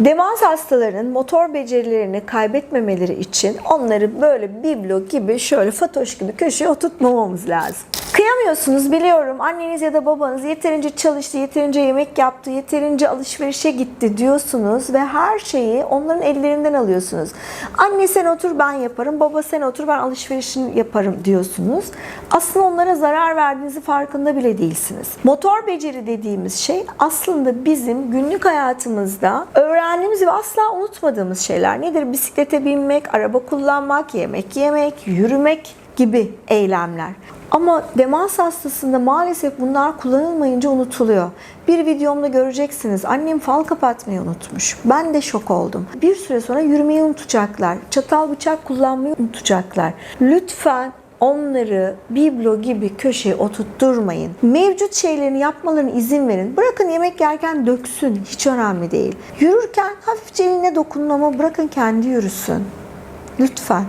Demans hastalarının motor becerilerini kaybetmemeleri için onları böyle biblo gibi şöyle fatoş gibi köşeye oturtmamamız lazım. Kıyamıyorsunuz biliyorum. Anneniz ya da babanız yeterince çalıştı, yeterince yemek yaptı, yeterince alışverişe gitti diyorsunuz ve her şeyi onların ellerinden alıyorsunuz. Anne sen otur ben yaparım, baba sen otur ben alışverişini yaparım diyorsunuz. Aslında onlara zarar verdiğinizi farkında bile değilsiniz. Motor beceri dediğimiz şey aslında bizim günlük hayatımızda öğrendiğimiz ve asla unutmadığımız şeyler. Nedir? Bisiklete binmek, araba kullanmak, yemek yemek, yürümek gibi eylemler. Ama demans hastasında maalesef bunlar kullanılmayınca unutuluyor. Bir videomda göreceksiniz annem fal kapatmayı unutmuş. Ben de şok oldum. Bir süre sonra yürümeyi unutacaklar. Çatal bıçak kullanmayı unutacaklar. Lütfen onları biblo gibi köşeye oturtturmayın. Mevcut şeylerini yapmalarına izin verin. Bırakın yemek yerken döksün. Hiç önemli değil. Yürürken hafifçe eline dokunun ama bırakın kendi yürüsün. Lütfen.